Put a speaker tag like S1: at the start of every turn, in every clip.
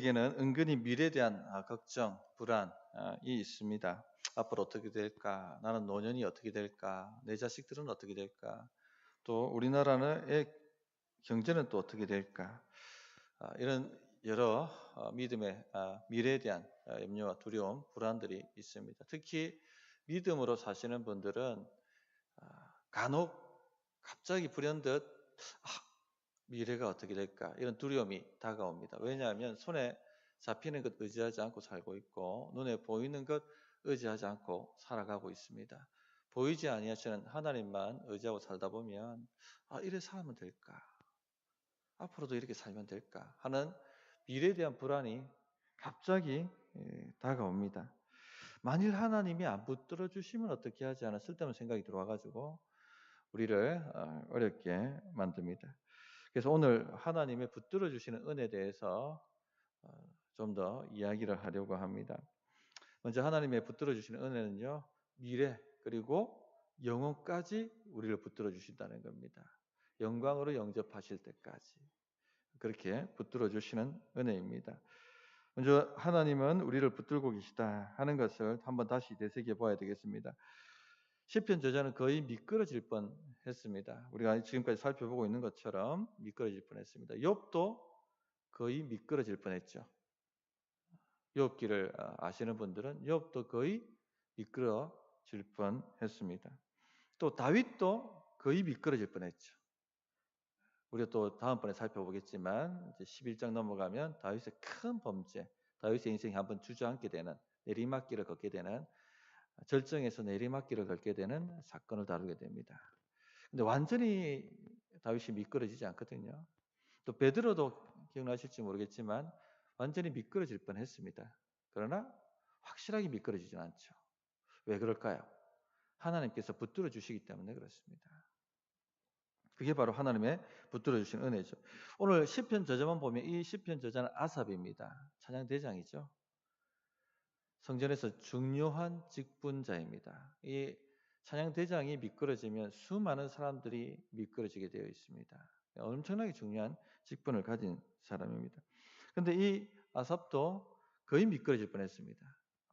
S1: 에게는 은근히 미래에 대한 아, 걱정, 불안이 있습니다. 앞으로 어떻게 될까? 나는 노년이 어떻게 될까? 내 자식들은 어떻게 될까? 또 우리나라의 경제는 또 어떻게 될까? 아, 이런 여러 어, 믿음의 아, 미래에 대한 염려와 두려움, 불안들이 있습니다. 특히 믿음으로 사시는 분들은 간혹 갑자기 불현듯 미래가 어떻게 될까 이런 두려움이 다가옵니다. 왜냐하면 손에 잡히는 것 의지하지 않고 살고 있고 눈에 보이는 것 의지하지 않고 살아가고 있습니다. 보이지 아니하시는 하나님만 의지하고 살다 보면 아 이래 살면 될까? 앞으로도 이렇게 살면 될까? 하는 미래에 대한 불안이 갑자기 예, 다가옵니다. 만일 하나님이 안 붙들어 주시면 어떻게 하지 않아 쓸데없는 생각이 들어와가지고 우리를 어, 어렵게 만듭니다. 그래서 오늘 하나님의 붙들어 주시는 은혜에 대해서 어, 좀더 이야기를 하려고 합니다. 먼저 하나님의 붙들어 주시는 은혜는요, 미래 그리고 영혼까지 우리를 붙들어 주신다는 겁니다. 영광으로 영접하실 때까지 그렇게 붙들어 주시는 은혜입니다. 먼저 하나님은 우리를 붙들고 계시다 하는 것을 한번 다시 되새겨 봐야 되겠습니다. 시편 저자는 거의 미끄러질 뻔했습니다. 우리가 지금까지 살펴보고 있는 것처럼 미끄러질 뻔했습니다. 욥도 거의 미끄러질 뻔했죠. 욥기를 아, 아시는 분들은 욥도 거의 미끄러질 뻔했습니다. 또 다윗도 거의 미끄러질 뻔했죠. 우리가 또 다음번에 살펴보겠지만 이제 11장 넘어가면 다윗의 큰 범죄, 다윗의 인생이 한번 주저앉게 되는 내리막길을 걷게 되는 절정에서 내리막길을 걷게 되는 사건을 다루게 됩니다. 근데 완전히 다윗이 미끄러지지 않거든요. 또 베드로도 기억나실지 모르겠지만 완전히 미끄러질 뻔했습니다. 그러나 확실하게 미끄러지진 않죠. 왜 그럴까요? 하나님께서 붙들어 주시기 때문에 그렇습니다. 그게 바로 하나님의 붙들어 주신 은혜죠. 오늘 시편 저자만 보면 이 시편 저자는 아삽입니다. 찬양 대장이죠. 성전에서 중요한 직분자입니다. 이 찬양 대장이 미끄러지면 수많은 사람들이 미끄러지게 되어 있습니다. 엄청나게 중요한 직분을 가진 사람입니다. 그런데 이 아삽도 거의 미끄러질 뻔했습니다.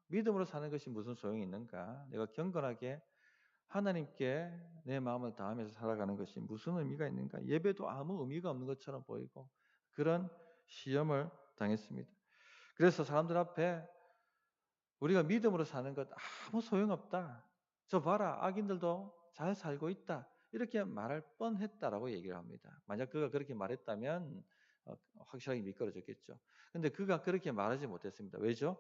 S1: 믿음으로 사는 것이 무슨 소용이 있는가? 내가 경건하게 하나님께 내 마음을 다하면서 살아가는 것이 무슨 의미가 있는가? 예배도 아무 의미가 없는 것처럼 보이고 그런 시험을 당했습니다. 그래서 사람들 앞에 우리가 믿음으로 사는 것 아무 소용없다. 저 봐라, 악인들도 잘 살고 있다. 이렇게 말할 뻔했다라고 얘기를 합니다. 만약 그가 그렇게 말했다면 어, 확실하게 미끄러졌겠죠. 근데 그가 그렇게 말하지 못했습니다. 왜죠?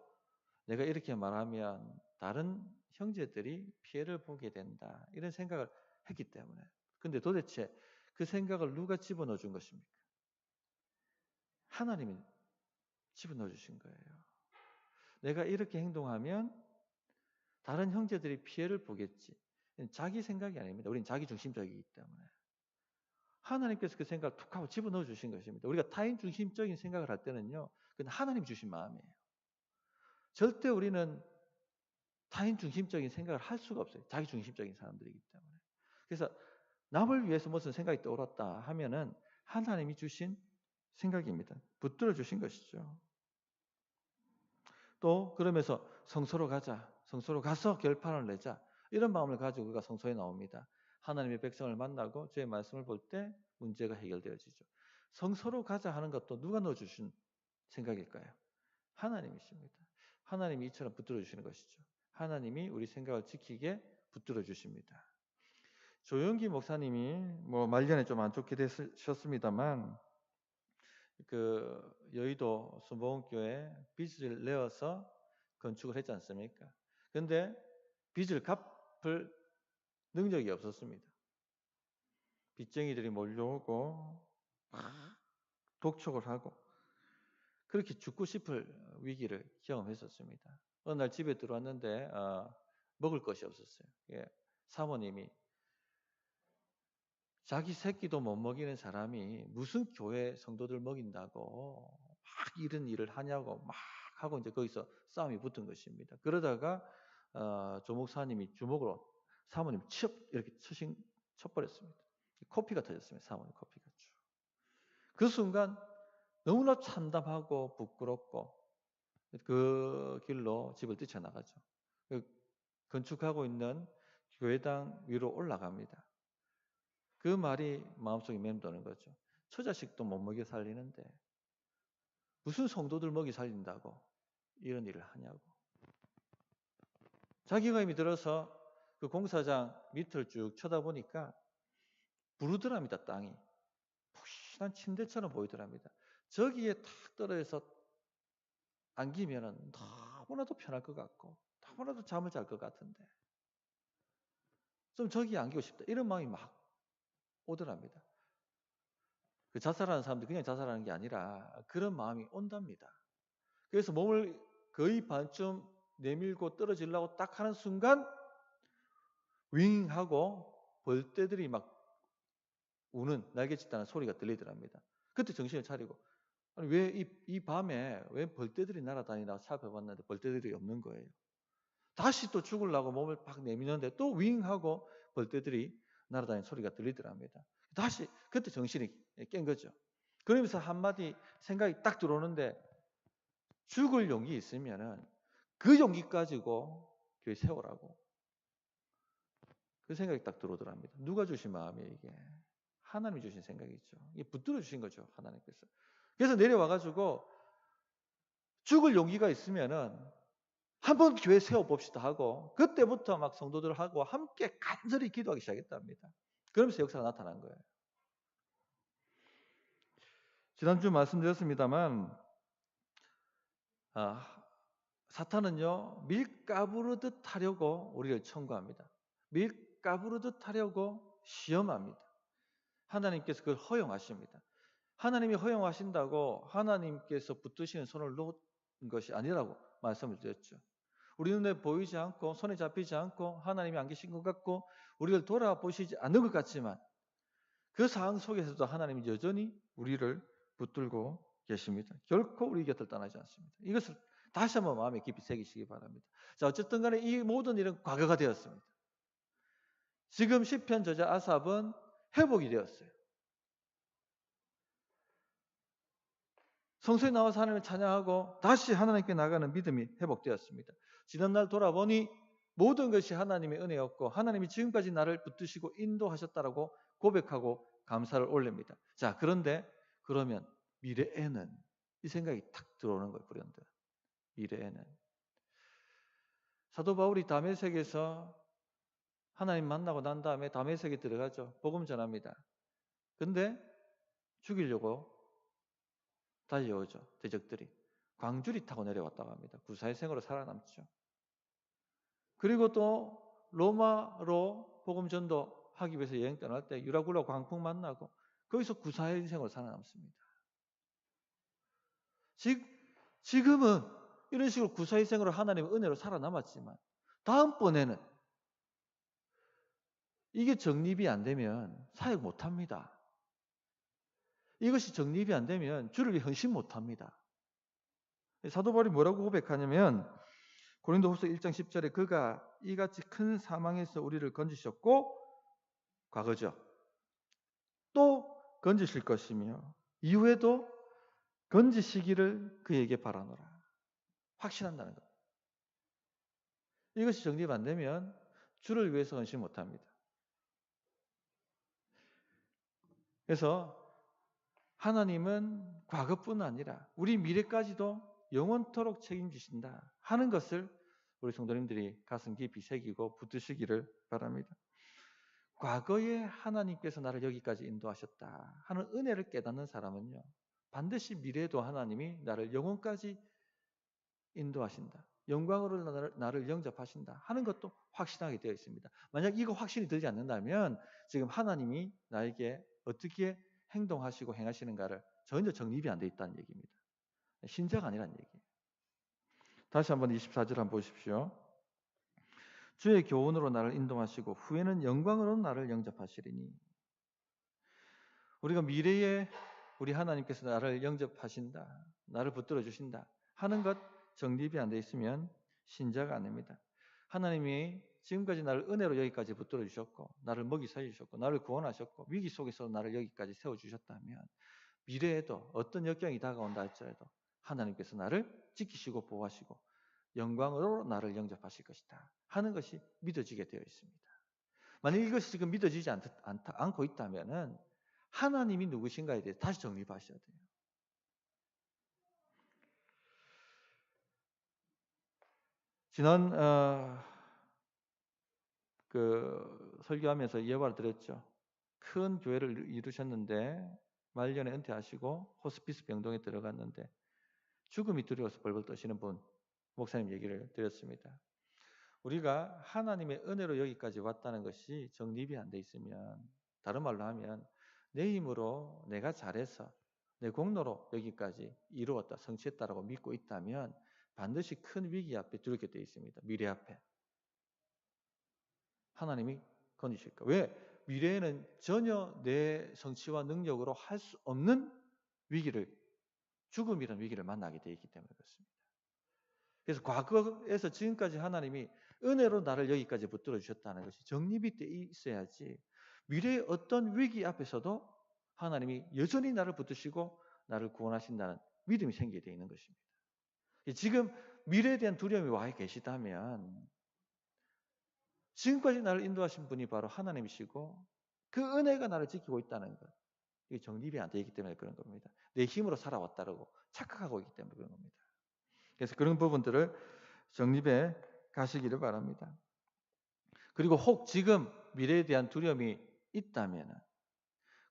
S1: 내가 이렇게 말하면 다른 형제들이 피해를 보게 된다. 이런 생각을 했기 때문에. 근데 도대체 그 생각을 누가 집어넣어 준 것입니까? 하나님이 집어넣어 주신 거예요. 내가 이렇게 행동하면 다른 형제들이 피해를 보겠지. 자기 생각이 아닙니다. 우리는 자기 중심적이기 때문에. 하나님께서 그 생각을 툭 하고 집어넣어 주신 것입니다. 우리가 타인 중심적인 생각을 할 때는요, 그건 하나님 주신 마음이에요. 절대 우리는 타인 중심적인 생각을 할 수가 없어요. 자기 중심적인 사람들이기 때문에. 그래서 남을 위해서 무슨 생각이 떠올랐다 하면은 하나님이 주신 생각입니다. 붙들어 주신 것이죠. 또 그러면서 성소로 가자. 성소로 가서 결판을 내자. 이런 마음을 가지고 그가 성소에 나옵니다. 하나님의 백성을 만나고 주의 말씀을 볼 때 문제가 해결되어지죠. 성소로 가자 하는 것도 누가 넣어주신 생각일까요? 하나님이십니다. 하나님이 이처럼 붙들어 주시는 것이죠. 하나님이 우리 생각을 지키게 붙들어 주십니다. 조영기 목사님이 뭐 말년에 좀 안 좋게 되셨습니다만 그 여의도 순복음교회 빚을 내어서 건축을 했지 않습니까? 근데 빚을 갚을 능력이 없었습니다. 빚쟁이들이 몰려오고 독촉을 하고 그렇게 죽고 싶을 위기를 경험했었습니다. 어느 날 집에 들어왔는데 어, 먹을 것이 없었어요. 예, 사모님이 자기 새끼도 못 먹이는 사람이 무슨 교회 성도들 먹인다고 막 이런 일을 하냐고 막 하고 이제 거기서 싸움이 붙은 것입니다. 그러다가 어, 조 목사님이 주먹으로 사모님 칩 이렇게 치신 쳐버렸습니다. 코피가 터졌습니다. 사모님 코피가 쭉. 그 순간 너무나 참담하고 부끄럽고 그 길로 집을 뛰쳐나가죠. 그 건축하고 있는 교회당 위로 올라갑니다. 그 말이 마음속에 맴도는 거죠. 처 자식도 못 먹여 살리는데 무슨 성도들 먹이 살린다고 이런 일을 하냐고. 자기가 이미 들어서 그 공사장 밑을 쭉 쳐다보니까 부르더랍니다, 땅이. 푹신한 침대처럼 보이더랍니다. 저기에 탁 떨어져서 안기면은 너무나도 편할 것 같고, 너무나도 잠을 잘 것 같은데. 좀 저기 안기고 싶다. 이런 마음이 막 오더랍니다. 그 자살하는 사람들이 그냥 자살하는 게 아니라 그런 마음이 온답니다. 그래서 몸을 거의 반쯤 내밀고 떨어지려고 딱 하는 순간 윙 하고 벌떼들이 막 우는 날개짓다는 소리가 들리더랍니다. 그때 정신을 차리고 아니 왜이 이 밤에 왜 벌떼들이 날아다니나 살펴봤는데 벌떼들이 없는 거예요. 다시 또 죽으려고 몸을 팍 내미는데 또 윙 하고 벌떼들이 날아다니는 소리가 들리더랍니다. 다시 그때 정신이 깬 거죠. 그러면서 한마디 생각이 딱 들어오는데 죽을 용기 있으면은 그 용기 가지고 교회 세우라고. 그 생각이 딱 들어오더랍니다. 누가 주신 마음이에요, 이게? 하나님이 주신 생각이죠. 이게 붙들어 주신 거죠, 하나님께서. 그래서 내려와 가지고 죽을 용기가 있으면은 한번 교회 세워봅시다 하고 그때부터 막 성도들하고 함께 간절히 기도하기 시작했답니다. 그러면서 역사가 나타난 거예요. 지난주 말씀드렸습니다만 아, 사탄은요 밀가부르듯 하려고 우리를 청구합니다. 밀가부르듯 하려고 시험합니다. 하나님께서 그걸 허용하십니다. 하나님이 허용하신다고 하나님께서 붙드시는 손을 놓은 것이 아니라고 말씀을 드렸죠. 우리 눈에 보이지 않고 손에 잡히지 않고 하나님이 안 계신 것 같고 우리를 돌아보시지 않는 것 같지만 그 상황 속에서도 하나님이 여전히 우리를 붙들고 계십니다. 결코 우리 곁을 떠나지 않습니다. 이것을 다시 한번 마음에 깊이 새기시기 바랍니다. 자, 어쨌든 간에 이 모든 일은 과거가 되었습니다. 지금 시편 저자 아삽은 회복이 되었어요. 성소에 나와서 하나님을 찬양하고 다시 하나님께 나가는 믿음이 회복되었습니다. 지난날 돌아보니 모든 것이 하나님의 은혜였고 하나님이 지금까지 나를 붙드시고 인도하셨다라고 고백하고 감사를 올립니다. 자, 그런데 그러면 미래에는 이 생각이 탁 들어오는 거예요, 브랜드. 미래에는 사도 바울이 다메섹에서 하나님 만나고 난 다음에 다메섹에 들어가죠. 복음 전합니다. 근데 죽이려고 달려오죠. 대적들이. 광주리 타고 내려왔다고 합니다. 구사의 생으로 살아남죠. 그리고 또 로마로 복음 전도하기 위해서 여행 떠날 때 유라굴라 광풍 만나고 거기서 구사의 인생으로 살아남습니다. 즉 지금은 이런 식으로 구사의 생으로 하나님의 은혜로 살아남았지만 다음번에는 이게 정립이 안 되면 사역 못 합니다. 이것이 정립이 안 되면 주를 헌신 못 합니다. 사도 바울이 뭐라고 고백하냐면 고린도후서 1장 10절에 그가 이같이 큰 사망에서 우리를 건지셨고 과거죠. 또 건지실 것이며 이후에도 건지시기를 그에게 바라노라. 확신한다는 것. 이것이 정립 안 되면 주를 위해서 헌신 못 합니다. 그래서 하나님은 과거뿐 아니라 우리 미래까지도 영원토록 책임지신다 하는 것을 우리 성도님들이 가슴 깊이 새기고 붙드시기를 바랍니다. 과거에 하나님께서 나를 여기까지 인도하셨다 하는 은혜를 깨닫는 사람은요, 반드시 미래에도 하나님이 나를 영원까지 인도하신다. 영광으로 나를, 나를 영접하신다 하는 것도 확신하게 되어 있습니다. 만약 이거 확신이 들지 않는다면 지금 하나님이 나에게 어떻게 행동하시고 행하시는가를 전혀 정립이 안 돼 있다는 얘기입니다. 신자가 아니란 얘기예요. 다시 한번 24절 한번 보십시오. 주의 교훈으로 나를 인도하시고 후에는 영광으로 나를 영접하시리니 우리가 미래에 우리 하나님께서 나를 영접하신다. 나를 붙들어 주신다. 하는 것 정립이 안 돼 있으면 신자가 아닙니다. 하나님이 지금까지 나를 은혜로 여기까지 붙들어 주셨고 나를 먹이 살리셨고 나를 구원하셨고 위기 속에서 나를 여기까지 세워 주셨다면 미래에도 어떤 역경이 다가온다 할지라도 하나님께서 나를 지키시고 보호하시고 영광으로 나를 영접하실 것이다 하는 것이 믿어지게 되어 있습니다. 만약 이것이 지금 믿어지지 않, 않 고 있다면 하나님이 누구신가에 대해 다시 정립하셔야 돼요. 지난 어, 그 설교하면서 예화를 드렸죠. 큰 교회를 이루셨는데 말년에 은퇴하시고 호스피스 병동에 들어갔는데 죽음이 두려워서 벌벌 떠시는 분 목사님 얘기를 드렸습니다. 우리가 하나님의 은혜로 여기까지 왔다는 것이 정립이 안 돼 있으면 다른 말로 하면 내 힘으로 내가 잘해서 내 공로로 여기까지 이루었다 성취했다라고 믿고 있다면 반드시 큰 위기 앞에 두렵게 되어 있습니다. 미래 앞에 하나님이 건지실까? 왜? 미래에는 전혀 내 성취와 능력으로 할 수 없는 위기를 죽음이라는 위기를 만나게 되어 있기 때문에 그렇습니다. 그래서 과거에서 지금까지 하나님이 은혜로 나를 여기까지 붙들어 주셨다는 것이 정립이 돼 있어야지 미래의 어떤 위기 앞에서도 하나님이 여전히 나를 붙드시고 나를 구원하신다는 믿음이 생기게 되어 있는 것입니다. 지금 미래에 대한 두려움이 와 계시다면 지금까지 나를 인도하신 분이 바로 하나님이시고 그 은혜가 나를 지키고 있다는 것. 이게 정립이 안 되기 때문에 그런 겁니다. 내 힘으로 살아왔다고 착각하고 있기 때문에 그런 겁니다. 그래서 그런 부분들을 정립해 가시기를 바랍니다. 그리고 혹 지금 미래에 대한 두려움이 있다면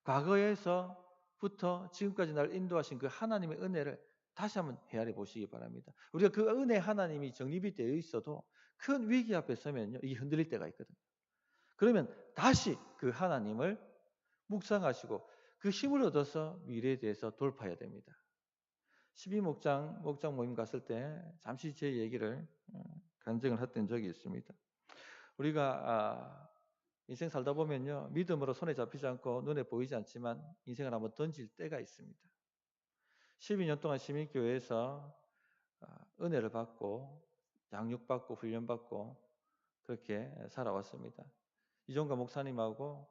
S1: 과거에서부터 지금까지 나를 인도하신 그 하나님의 은혜를 다시 한번 헤아려 보시기 바랍니다. 우리가 그 은혜 하나님이 정립이 되어 있어도 큰 위기 앞에 서면요, 이게 흔들릴 때가 있거든요. 그러면 다시 그 하나님을 묵상하시고 그 힘을 얻어서 미래에 대해서 돌파해야 됩니다. 12목장 목장 모임 갔을 때 잠시 제 얘기를 어, 간증을 했던 적이 있습니다. 우리가 아, 인생 살다 보면요 믿음으로 손에 잡히지 않고 눈에 보이지 않지만 인생을 한번 던질 때가 있습니다. 12년 동안 시민교회에서 아, 은혜를 받고 양육받고 훈련받고 그렇게 살아왔습니다. 이종가 목사님하고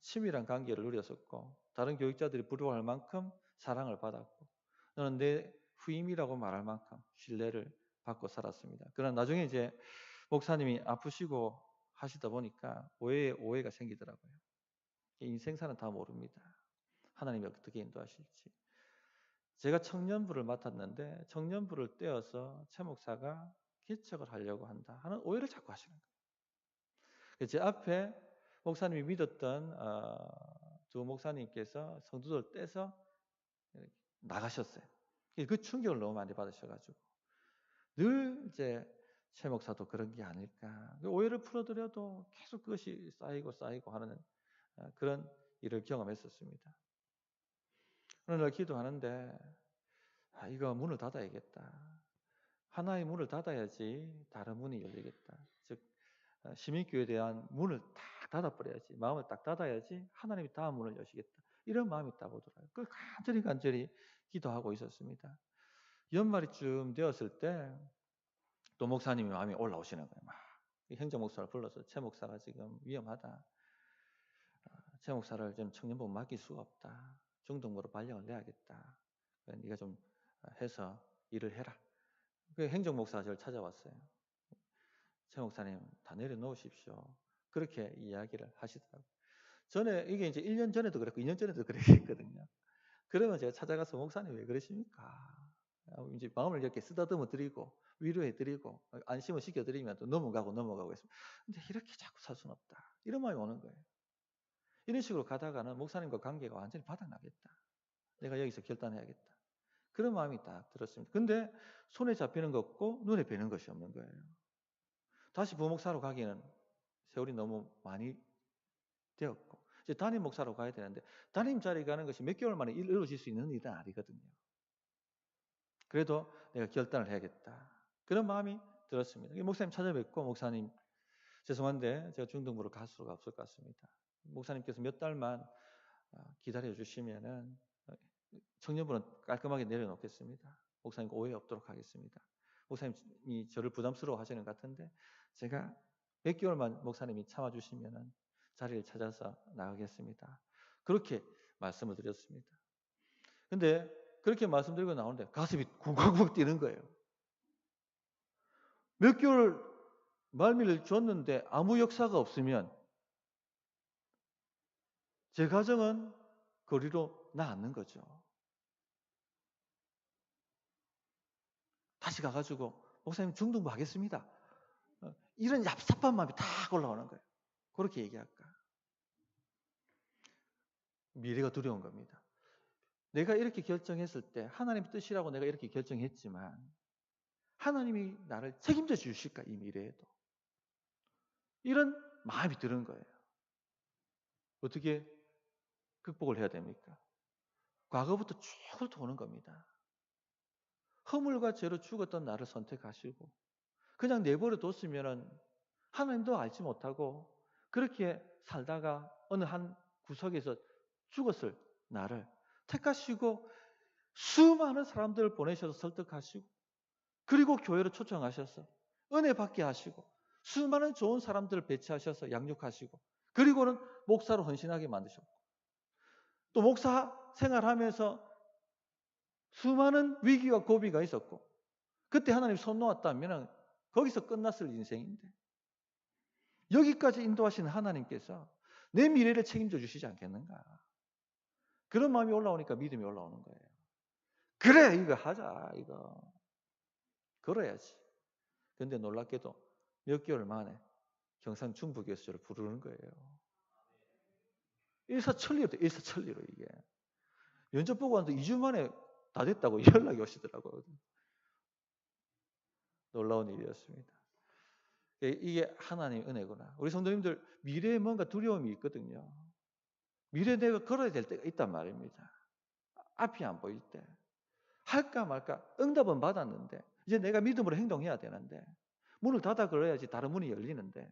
S1: 친밀한 관계를 누렸었고 다른 교육자들이 부러워할 만큼 사랑을 받았고 너는 내 후임이라고 말할 만큼 신뢰를 받고 살았습니다. 그러나 나중에 이제 목사님이 아프시고 하시다 보니까 오해 오해가 생기더라고요. 인생사는 다 모릅니다. 하나님이 어떻게 인도하실지. 제가 청년부를 맡았는데 청년부를 떼어서 최 목사가 개척을 하려고 한다 하는 오해를 자꾸 하시는 거예요. 제 앞에 목사님이 믿었던 어, 두 목사님께서 성도들 떼서 나가셨어요. 그 충격을 너무 많이 받으셔가지고 늘 이제 최 목사도 그런 게 아닐까. 그 오해를 풀어드려도 계속 그것이 쌓이고 쌓이고 하는 어, 그런 일을 경험했었습니다. 어느 날 기도하는데 아, 이거 문을 닫아야겠다. 하나의 문을 닫아야지 다른 문이 열리겠다. 즉 어, 시민교회에 대한 문을 딱 닫아버려야지 마음을 딱 닫아야지 하나님이 다음 문을 여시겠다. 이런 마음이 딱 오더라고요. 그걸 간절히 간절히 기도하고 있었습니다. 연말이쯤 되었을 때 또 목사님이 마음이 올라오시는 거예요. 막 행정 목사를 불러서 최 목사가 지금 위험하다. 어, 최 목사를 좀 청년부 맡길 수가 없다. 중등부로 발령을 내야겠다. 네가 좀 해서 일을 해라. 그 행정 목사가 저를 찾아왔어요. 최 목사님 다 내려놓으십시오. 그렇게 이야기를 하시더라고요. 전에 이게 이제 1년 전에도 그랬고 2년 전에도 그랬거든요. 그러면 제가 찾아가서 목사님 왜 그러십니까? 이제 마음을 이렇게 쓰다듬어 드리고 위로해 드리고 안심을 시켜 드리면 또 넘어가고 넘어가고 했습니다. 근데 이렇게 자꾸 살 수는 없다. 이런 마음이 오는 거예요. 이런 식으로 가다가는 목사님과 관계가 완전히 바닥나겠다. 내가 여기서 결단해야겠다. 그런 마음이 딱 들었습니다. 근데 손에 잡히는 것 없고 눈에 뵈는 것이 없는 거예요. 다시 부목사로 가기에는 세월이 너무 많이 되었고 이제 담임 목사로 가야 되는데 담임 자리 가는 것이 몇 개월 만에 이루어질 수 있는 일은 아니거든요. 그래도 내가 결단을 해야겠다. 그런 마음이 들었습니다. 목사님 찾아뵙고 목사님 죄송한데 제가 중등부로 갈 수가 없을 것 같습니다. 목사님께서 몇 달만 어, 기다려 주시면은 청년부는 깔끔하게 내려놓겠습니다. 목사님 오해 없도록 하겠습니다. 목사님이 저를 부담스러워 하시는 것 같은데 제가 몇 개월만 목사님이 참아주시면 자리를 찾아서 나가겠습니다. 그렇게 말씀을 드렸습니다. 근데 그렇게 말씀드리고 나오는데 가슴이 쿵쿵쿵 뛰는 거예요. 몇 개월 말미를 줬는데 아무 역사가 없으면 제 가정은 거리로 나앉는 거죠. 다시 가가지고 목사님 중등부 하겠습니다. 어, 이런 얍삽한 마음이 다 올라오는 거예요. 그렇게 얘기할까? 미래가 두려운 겁니다. 내가 이렇게 결정했을 때 하나님 뜻이라고 내가 이렇게 결정했지만 하나님이 나를 책임져 주실까 이 미래에도 이런 마음이 드는 거예요. 어떻게 극복을 해야 됩니까? 과거부터 쭉 훑어오는 겁니다. 허물과 죄로 죽었던 나를 선택하시고 그냥 내버려 뒀으면 하나님도 알지 못하고 그렇게 살다가 어느 한 구석에서 죽었을 나를 택하시고 수많은 사람들을 보내셔서 설득하시고 그리고 교회로 초청하셔서 은혜 받게 하시고 수많은 좋은 사람들을 배치하셔서 양육하시고 그리고는 목사로 헌신하게 만드셨고 또 목사 생활하면서 수많은 위기와 고비가 있었고 그때 하나님 손 놓았다면 거기서 끝났을 인생인데 여기까지 인도하시는 하나님께서 내 미래를 책임져 주시지 않겠는가? 그런 마음이 올라오니까 믿음이 올라오는 거예요. 그래 이거 하자 이거 걸어야지. 근데 놀랍게도 몇 개월 만에 경상 중부교에서 저를 부르는 거예요. 일사천리로 일사천리로 이게 연접 보고 왔는데 2주 만에 다 됐다고 연락이 오시더라고요. 놀라운 일이었습니다. 이게 하나님의 은혜구나. 우리 성도님들 미래에 뭔가 두려움이 있거든요. 미래에 내가 걸어야 될 때가 있단 말입니다. 앞이 안 보일 때. 할까 말까 응답은 받았는데 이제 내가 믿음으로 행동해야 되는데 문을 닫아 걸어야지 다른 문이 열리는데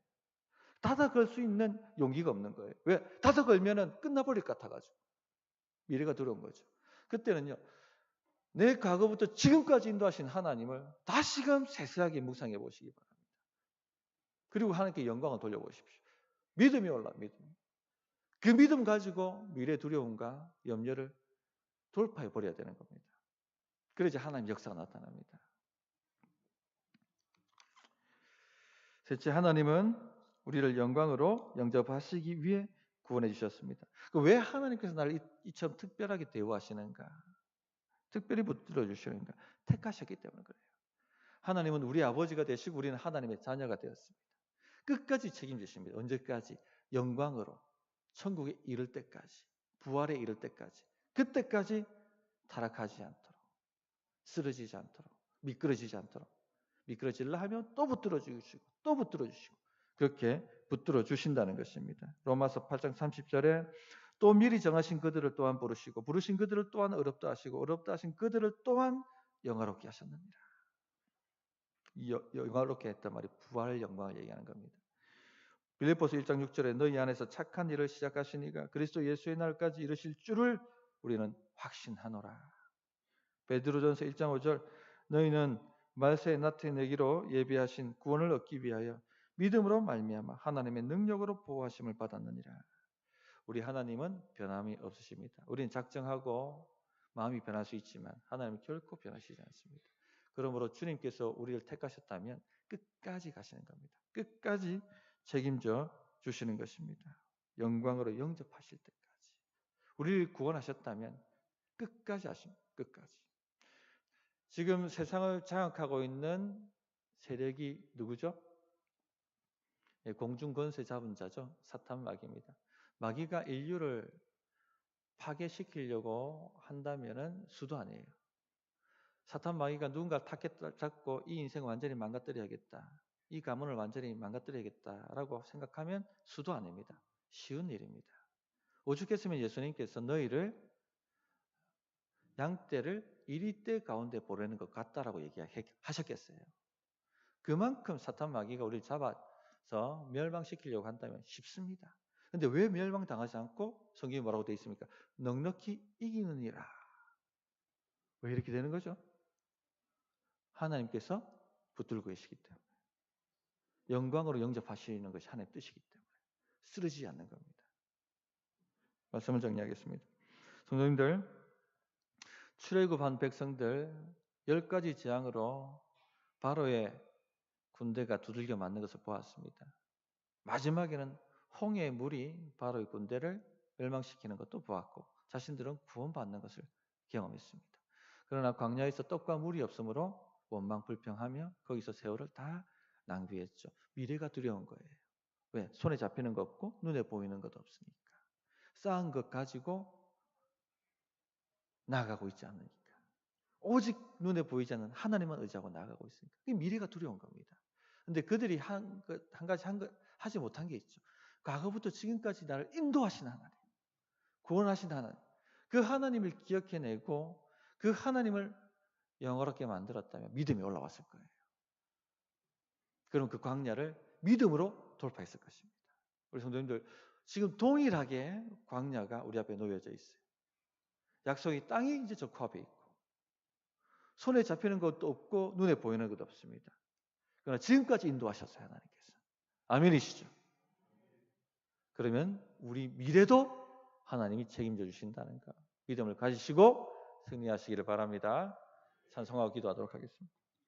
S1: 닫아 걸 수 있는 용기가 없는 거예요. 왜? 닫아 걸면은 끝나버릴 것 같아가지고 미래가 두려운 거죠. 그때는요 내 과거부터 지금까지 인도하신 하나님을 다시금 세세하게 묵상해 보시기 바랍니다. 그리고 하나님께 영광을 돌려보십시오. 믿음이 올라 믿음. 그 믿음 가지고 미래 두려움과 염려를 돌파해 버려야 되는 겁니다. 그래야지 하나님 역사가 나타납니다. 셋째, 하나님은 우리를 영광으로 영접하시기 위해 구원해 주셨습니다. 그왜 하나님께서 나를 이처럼 특별하게 대우하시는가? 특별히 붙들어 주시는가? 택하셨기 때문에 그래요. 하나님은 우리 아버지가 되시고 우리는 하나님의 자녀가 되었습니다. 끝까지 책임지십니다. 언제까지? 영광으로 천국에 이를 때까지, 부활에 이를 때까지, 그때까지 타락하지 않도록, 쓰러지지 않도록, 미끄러지지 않도록, 미끄러질라 하면 또 붙들어 주시고, 또 붙들어 주시고, 그렇게 붙들어 주신다는 것입니다. 로마서 8장 30절에 또 미리 정하신 그들을 또한 부르시고 부르신 그들을 또한 어렵다 하시고 어렵다 하신 그들을 또한 영화롭게 하셨느니라. 영화롭게 했단 말이 부활 영광을 얘기하는 겁니다. 빌립보서 1장 6절에 너희 안에서 착한 일을 시작하시니가 그리스도 예수의 날까지 이르실 줄을 우리는 확신하노라. 베드로전서 1장 5절 너희는 말세에 나타내기로 예비하신 구원을 얻기 위하여 믿음으로 말미암아 하나님의 능력으로 보호하심을 받았느니라. 우리 하나님은 변함이 없으십니다. 우리는 작정하고 마음이 변할 수 있지만 하나님은 결코 변하시지 않습니다. 그러므로 주님께서 우리를 택하셨다면 끝까지 가시는 겁니다. 끝까지 책임져 주시는 것입니다. 영광으로 영접하실 때까지. 우리를 구원하셨다면 끝까지 하십니다. 끝까지. 지금 세상을 장악하고 있는 세력이 누구죠? 예, 공중 권세 잡은 자죠. 사탄 마귀입니다. 마귀가 인류를 파괴시키려고 한다면은 수도 아니에요. 사탄 마귀가 누군가 타켓 잡고 이 인생 완전히 망가뜨려야겠다. 이 가문을 완전히 망가뜨려야겠다라고 생각하면 수도 아닙니다. 쉬운 일입니다. 오죽했으면 예수님께서 너희를 양떼를 이리떼 가운데 보내는 것 같다라고 얘기하셨겠어요. 그만큼 사탄 마귀가 우리를 잡아서 멸망시키려고 한다면 쉽습니다. 근데 왜 멸망당하지 않고 성경이 뭐라고 되어 있습니까? 넉넉히 이기느니라. 왜 이렇게 되는 거죠? 하나님께서 붙들고 계시기 때문에. 영광으로 영접하시는 것이 하나님의 뜻이기 때문에 쓰러지지 않는 겁니다. 말씀을 정리하겠습니다. 성도님들, 출애굽한 백성들 열 가지 재앙으로 바로의 군대가 두들겨 맞는 것을 보았습니다. 마지막에는 홍해의 물이 바로의 군대를 멸망시키는 것도 보았고 자신들은 구원받는 것을 경험했습니다. 그러나 광야에서 떡과 물이 없으므로 원망 불평하며 거기서 세월을 다 낭비했죠. 미래가 두려운 거예요. 왜? 손에 잡히는 것 없고 눈에 보이는 것 없으니까. 쌓은 것 가지고 나아가고 있지 않으니까. 오직 눈에 보이지 않는 하나님만 의지하고 나아가고 있으니까. 그게 미래가 두려운 겁니다. 근데 그들이 한, 한 가지 한 거, 하지 못한 게 있죠. 과거부터 지금까지 나를 인도하신 하나님, 구원하신 하나님, 그 하나님을 기억해내고 그 하나님을 영어롭게 만들었다면 믿음이 올라왔을 거예요. 그럼 그 광야를 믿음으로 돌파했을 것입니다. 우리 성도님들 지금 동일하게 광야가 우리 앞에 놓여져 있어요. 약속의 땅이 이제 저 코앞에 있고 손에 잡히는 것도 없고 눈에 보이는 것도 없습니다. 그러나 지금까지 인도하셨어요 하나님께서. 아멘이시죠? 그러면 우리 미래도 하나님이 책임져 주신다는 거 믿음을 가지시고 승리하시기를 바랍니다. 찬송하고 기도하도록 하겠습니다.